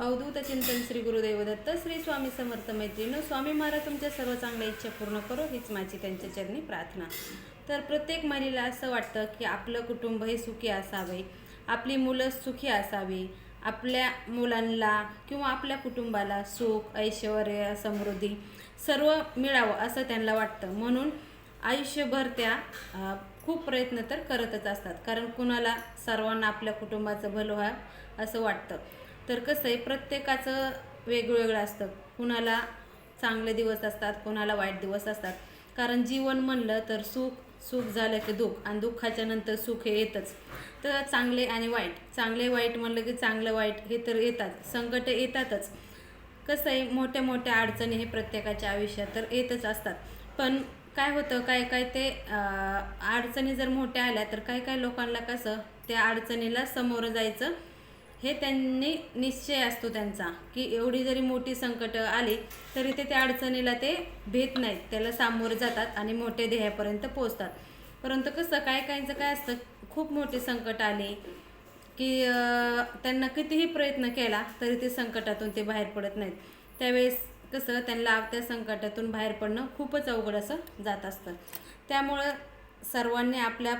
अवधूत चिंतन श्री गुरुदेव दत्त श्री स्वामी समर्थ मैत्रीण स्वामी महाराज तुमच्या सर्व चांगल्या इच्छा पूर्ण करो हीच माझी त्यांच्या चरणी प्रार्थना. तर प्रत्येक महिलेला असं वाटतं की आपलं कुटुंब हे सुखी असावे आपली मुलं सुखी असावी आपल्या मुलांना किंवा आपल्या कुटुंबाला सुख ऐश्वर समृद्धी सर्व मिळावं असं त्यांना वाटतं. म्हणून आयुष्यभर त्या खूप प्रयत्न तर करतच असतात. कारण कुणाला सर्वांना आपल्या कुटुंबाचं भलं व्हावं असं वाटतं. तर कसं आहे प्रत्येकाचं वेगवेगळं असतं. कुणाला चांगले दिवस असतात कुणाला वाईट दिवस असतात. कारण जीवन म्हणलं तर सुख सुख झालं की दुःख आणि दुःखाच्या नंतर सुख हे येतच. तर चांगले आणि वाईट. चांगले वाईट म्हणलं की चांगलं वाईट हे तर येतात. संकट येतातच. कसं आहे मोठ्या मोठ्या अडचणी हे प्रत्येकाच्या आयुष्यात तर येतच असतात. पण काय होतं काय काय ते अडचणी जर मोठ्या आल्या तर काय काय लोकांना कसं त्या अडचणीला समोरं जायचं हे त्यांनी निश्चय असतो त्यांचा की एवढी जरी मोठी संकट आली तरी ते त्या अडचणीला ते भेट नाहीत. त्याला सामोरे जातात आणि मोठे ध्येयापर्यंत पोचतात परंतु कसं काय काहींचं काय असतं खूप मोठे संकट आली की त्यांना कितीही प्रयत्न केला तरी ते संकटातून ते बाहेर पडत नाहीत. त्यावेळेस कसं त्यांना त्या संकटातून बाहेर पडणं खूपच अवघड असं जात असतं. त्यामुळं सर्वांनी आपल्या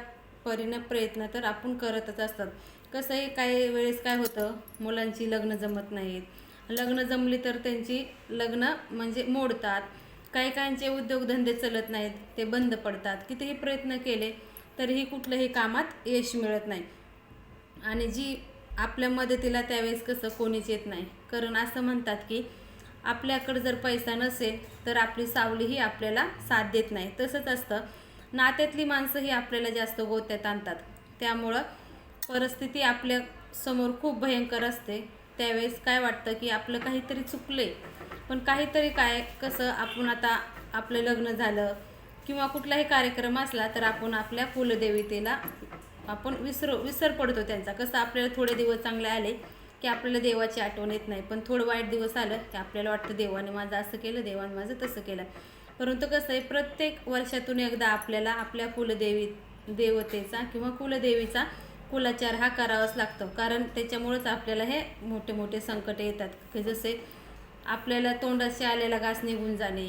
परीनं प्रयत्न तर आपण करतच असतात. कसं आहे काही वेळेस काय होतं मुलांची लग्न जमत नाहीत. लग्न जमली तर त्यांची लग्न म्हणजे मोडतात. काही काहींचे उद्योगधंदे चलत नाहीत ते बंद पडतात. कितीही प्रयत्न केले तरीही कुठल्याही कामात यश मिळत नाही. आणि जी आपल्या मदतीला त्यावेळेस कसं कोणीच येत नाही. कारण असं म्हणतात की आपल्याकडं जर पैसा नसेल तर आपली सावलीही आपल्याला साथ देत नाही. तसंच असतं नात्यातली माणसं ही आपल्याला जास्त गोत्यात आणतात. त्यामुळं परिस्थिती आपल्यासमोर खूप भयंकर असते. त्यावेळेस काय वाटतं की आपलं काहीतरी चुकले पण काहीतरी काय कसं आपण आता आपलं लग्न झालं किंवा कुठलाही कार्यक्रम असला तर आपण आपल्या कुलदेवतेला आपण विसरू विसर पडतो त्यांचा. कसं आपल्याला थोडे दिवस चांगले आले की आपल्याला देवाची आठवण येत नाही. पण थोडं वाईट दिवस आलं की आपल्याला वाटतं देवाने माझं असं केलं देवाने माझं तसं केलं. परंतु कसं आहे प्रत्येक वर्षातून एकदा आपल्याला आपल्या कुलदेवी देवतेचा किंवा कुलदेवीचा कुलाचार हा करावाच लागतो. कारण त्याच्यामुळेच आपल्याला हे मोठे मोठे संकट येतात. की जसे आपल्याला तोंडाशी आलेला घास निघून जाणे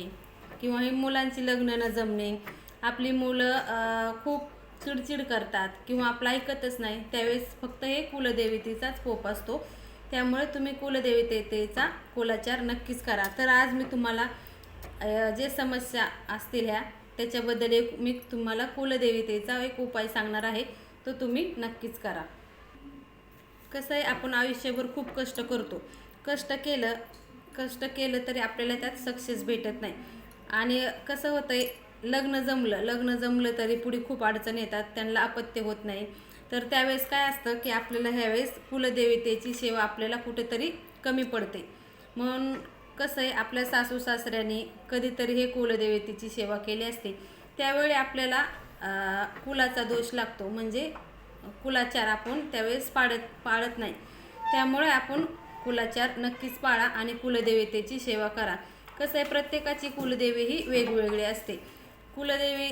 किंवा हे मुलांची लग्न न जमणे. आपली मुलं खूप चिडचिड करतात किंवा आपलं ऐकतच नाही त्यावेळेस फक्त हे कुलदेवतेचाच कोप असतो. त्यामुळे तुम्ही कुलदेवतेचा कुलाचार नक्कीच करा. तर आज मी तुम्हाला जे समस्या असतील ह्या त्याच्याबद्दल एक मी तुम्हाला कुलदेवतेचा एक उपाय सांगणार आहे. तो तुम्ही नक्कीच करा. कसं आहे आपण आयुष्यभर खूप कष्ट करतो. कष्ट केलं कष्ट केलं तरी आपल्याला त्यात सक्सेस भेटत नाही. आणि कसं होतं आहे लग्न जमलं लग्न जमलं तरी पुढे खूप अडचण येतात त्यांना अपत्य होत नाही. तर त्यावेळेस काय असतं की आपल्याला ह्यावेळेस कुलदेवतेची सेवा आपल्याला कुठेतरी कमी पडते. म्हणून कसं आहे आपल्या सासू सासऱ्याने कधीतरी हे कुलदेवतेची सेवा केली असते त्यावेळी आपल्याला कुलाचा दोष लागतो. म्हणजे कुलाचार आपण त्यावेळेस पाळत पाळत नाही. त्यामुळे आपण कुलाचार नक्कीच पाळा आणि कुलदेवतेची सेवा करा. कसं आहे प्रत्येकाची कुलदेवी ही वेगवेगळी असते. कुलदेवी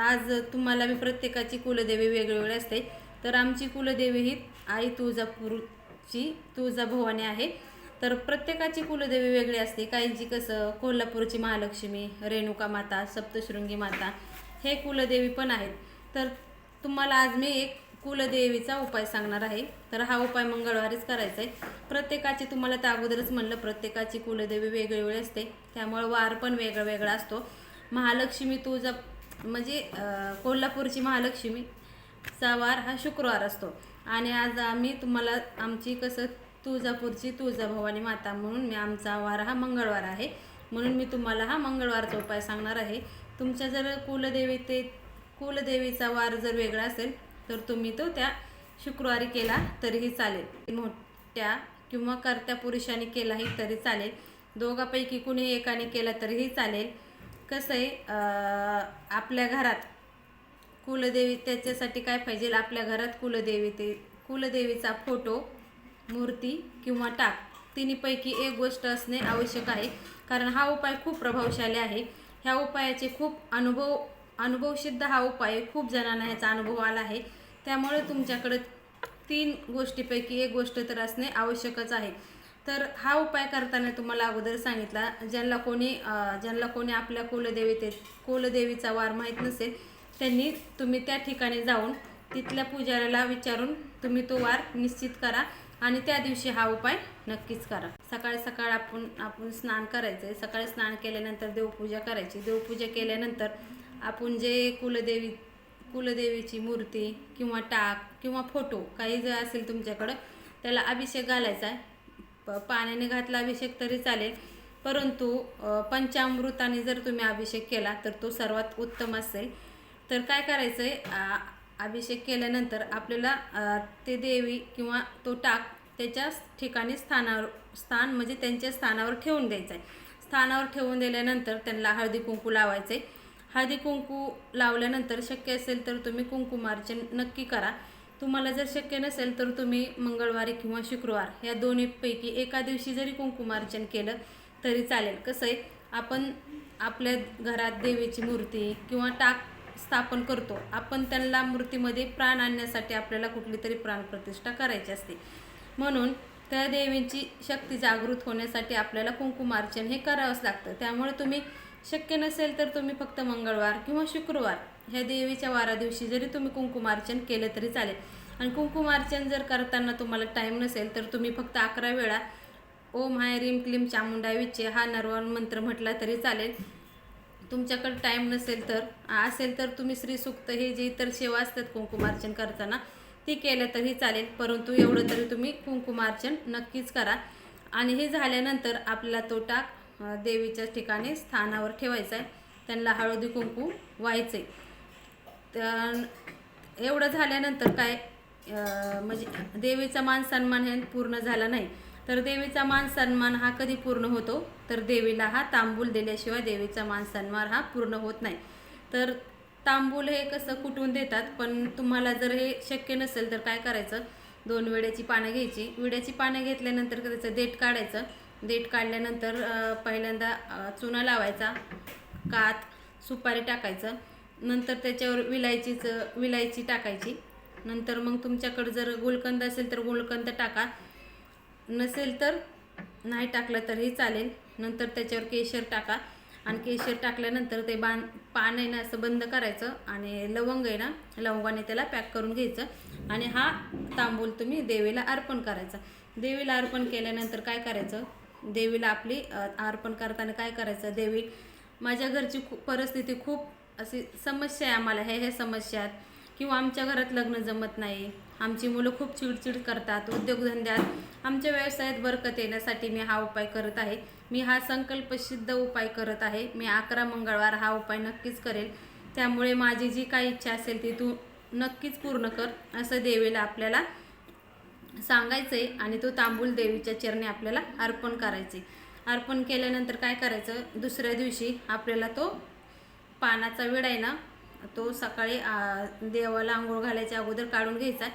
आज तुम्हाला मी प्रत्येकाची कुलदेवी वेगवेगळी असते. तर आमची कुलदेवी ही आई तुळजापूरची तुळजाभवानी आहे. तर प्रत्येकाची कुलदेवी वेगळी असते. काहींची कसं कोल्हापूरची महालक्ष्मी रेणुका माता सप्तशृंगी माता हे कुलदेवी पण आहेत. तर तुम्हाला आज मी एक कुलदेवीचा उपाय सांगणार आहे. तर हा उपाय मंगळवारीच करायचा आहे प्रत्येकाची तुम्हाला त्या अगोदरच म्हणलं प्रत्येकाची कुलदेवी वेगळी असते. त्यामुळे वार पण वेगळा वेगळा असतो. महालक्ष्मी तुळजा म्हणजे कोल्हापूरची महालक्ष्मीचा वार हा शुक्रवार असतो. आणि आज आम्ही तुम्हाला आमची कसं तुळजापूरची तुळजाभवानी माता म्हणून मी आमचा वार हा मंगळवार आहे. म्हणून मी तुम्हाला हा मंगळवारचा उपाय सांगणार आहे. तुमच्या जर कुलदेवी कुलदेवीचा वार जर वेगळा असेल तर तुम्ही तो त्या शुक्रवारी केला तरीही चालेल. मोठ्या किंवा कर्त्या पुरुषांनी केलाही तरी चालेल. दोघापैकी कुणी एकाने केला तरीही चालेल. कसं आहे आपल्या घरात कुलदेवी त्याच्यासाठी काय पाहिजे? आपल्या घरात कुलदेवी ते कुलदेवीचा फोटो मूर्ती किंवा टाक. तिन्हीपैकी एक गोष्ट असणे आवश्यक आहे कारण हा उपाय खूप प्रभावशाली आहे. ह्या उपायाचे खूप अनुभव अनुभवसिद्ध हा उपाय खूप जणांना ह्याचा अनुभव आला आहे. त्यामुळे तुमच्याकडे तीन गोष्टीपैकी एक गोष्ट तर असणे आवश्यकच आहे. तर हा उपाय करताना तुम्हाला अगोदर सांगितला ज्यांना कोणी ज्यांना कोणी आपल्या कुलदेवीते कुलदेवीचा वार माहीत नसेल त्यांनी तुम्ही त्या ठिकाणी जाऊन तिथल्या पुजाऱ्याला विचारून तुम्ही तो वार निश्चित करा. आणि त्या दिवशी हा उपाय नक्कीच करा. सकाळी सकाळ आपण आपण स्नान करायचं आहे सकाळी स्नान केल्यानंतर देवपूजा करायची. देवपूजा केल्यानंतर आपण जे कुलदेवी कुलदेवीची मूर्ती किंवा टाक किंवा फोटो काही जर असेल तुमच्याकडं त्याला अभिषेक घालायचा आहे. प- पाण्याने घातला अभिषेक तरी चालेल. परंतु पंचामृताने जर तुम्ही अभिषेक केला तर तो सर्वात उत्तम असेल. तर काय करायचं आहे अभिषेक केल्यानंतर आपल्याला ते देवी किंवा तो टाक त्याच्या ठिकाणी स्थानावर स्थान म्हणजे त्यांच्या स्थानावर ठेवून द्यायचं आहे स्थानावर ठेवून दिल्यानंतर त्यांना हळदी कुंकू लावायचे हळदी कुंकू लावल्यानंतर शक्य असेल तर तुम्ही कुंकुमार्चन नक्की करा. तुम्हाला जर शक्य नसेल तर तुम्ही मंगळवारी किंवा शुक्रवार या दोन्हीपैकी एका दिवशी जरी कुंकुमार्चन केलं तरी चालेल. कसं आहे? आपण आपल्या घरात देवीची मूर्ती किंवा टाक स्थापन करतो. आपण त्यांना मूर्तीमध्ये प्राण आणण्यासाठी आपल्याला कुठली तरी प्राणप्रतिष्ठा करायची असते. म्हणून त्या देवीची शक्ती जागृत होण्यासाठी आपल्याला कुंकुमार्चन हे करावंच लागतं. त्यामुळे तुम्ही शक्य नसेल तर तुम्ही फक्त मंगळवार किंवा शुक्रवार ह्या देवीच्या वारा दिवशी जरी तुम्ही कुंकुमार्चन केलं तरी चालेल. आणि कुंकुमार्चन जर करताना तुम्हाला टाईम नसेल तर तुम्ही फक्त अकरा वेळा ओम हाय रीम क्लीम चामुंडा विचे हा नरवान मंत्र म्हटला तरी चालेल. तुमच्याकडे टाईम नसेल तर. असेल तर तुम्ही श्रीसुक्त हे जे इतर सेवा असतात कुंकुमार्चन करताना ती केलं तरी चालेल. परंतु एवढं तरी तुम्ही कुंकुमार्चन नक्कीच करा. आणि हे झाल्यानंतर आपला तो टाक देवीच्या ठिकाणी स्थानावर ठेवायचा आहे. त्यांना हळदी कुंकू व्हायचे तर एवढं झाल्यानंतर काय म्हणजे देवीचा मान सन्मान हे पूर्ण झाला नाही. तर देवीचा मान सन्मान हा कधी पूर्ण होतो? तर देवीला हा तांबूल दिल्याशिवाय देवीचा मान सन्मान हा पूर्ण होत नाही. तर तांबूल हे कसं कुटून देतात? पण तुम्हाला जर हे शक्य नसेल तर काय करायचं? दोन विड्याची पानं घ्यायची. विड्याची पानं घेतल्यानंतर त्याचं देठ काढायचं. देठ काढल्यानंतर पहिल्यांदा चुना लावायचा. कात सुपारी टाकायचं. नंतर त्याच्यावर विलायचीचं विलायची टाकायची. नंतर मग तुमच्याकडे जर गुलकंद असेल तर गुलकंद टाका. नसेल तर नाही टाकलं तरीही चालेल. नंतर त्याच्यावर केशर टाका. आणि केशर टाकल्यानंतर ते बाण पान आहे ना असं बंद करायचं आणि लवंग आहे ना लवंगाने त्याला पॅक करून घ्यायचं. आणि हा तांबूल तुम्ही देवीला अर्पण करायचा. देवीला अर्पण केल्यानंतर काय करायचं? देवीला आपली अर्पण करताना काय करायचं? देवी माझ्या घरची खूप परिस्थिती खूप अशी समस्या आहे आम्हाला. ह्या ह्या समस्या आहेत किंवा आमच्या घरात लग्न जमत नाही. आमची मुलं खूप चिडचिड करतात उद्योगधंद्यात. आमच्या व्यवसायात बरकत येण्यासाठी मी हा उपाय करत आहे. मी हा संकल्पसिद्ध उपाय करत आहे. मी अकरा मंगळवार हा उपाय नक्कीच करेल. त्यामुळे माझी जी काही इच्छा असेल ती तू नक्कीच पूर्ण कर असं देवीला आपल्याला सांगायचं आहे आणि तो तांबूल देवीच्या चरणी आपल्याला अर्पण करायचे अर्पण केल्यानंतर काय करायचं? दुसऱ्या दिवशी आपल्याला तो पानाचा विडा आहे ना तो सकाळी देवाला आंघोळ घालायच्या अगोदर काढून घ्यायचा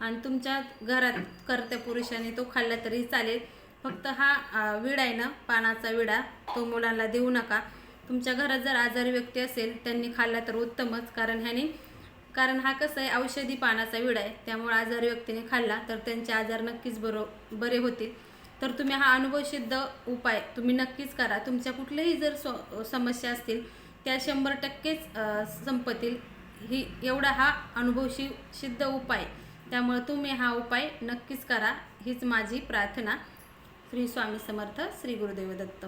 आणि तुमच्या घरात करत्या पुरुषाने तो खाल्ला तरी चालेल. फक्त हा विडा आहे ना पानाचा विडा तो मुलांना देऊ नका. तुमच्या घरात जर आजारी व्यक्ती असेल त्यांनी खाल्ला तर उत्तमच. कारण ह्याने कारण हा कसं आहे औषधी पानाचा विडा आहे. त्यामुळे आजारी व्यक्तीने खाल्ला तर त्यांचे आजार नक्कीच बरो बरे होतील. तर तुम्ही हा अनुभवसिद्ध उपाय तुम्ही नक्कीच करा. तुमच्या कुठल्याही जर स समस्या असतील त्या शंभर टक्केच संपतील. ही एवढा हा अनुभवशी सिद्ध उपाय. त्यामुळे तुम्ही हा उपाय नक्कीच करा. हीच माझी प्रार्थना. श्री स्वामी समर्थ श्री गुरुदेव दत्त.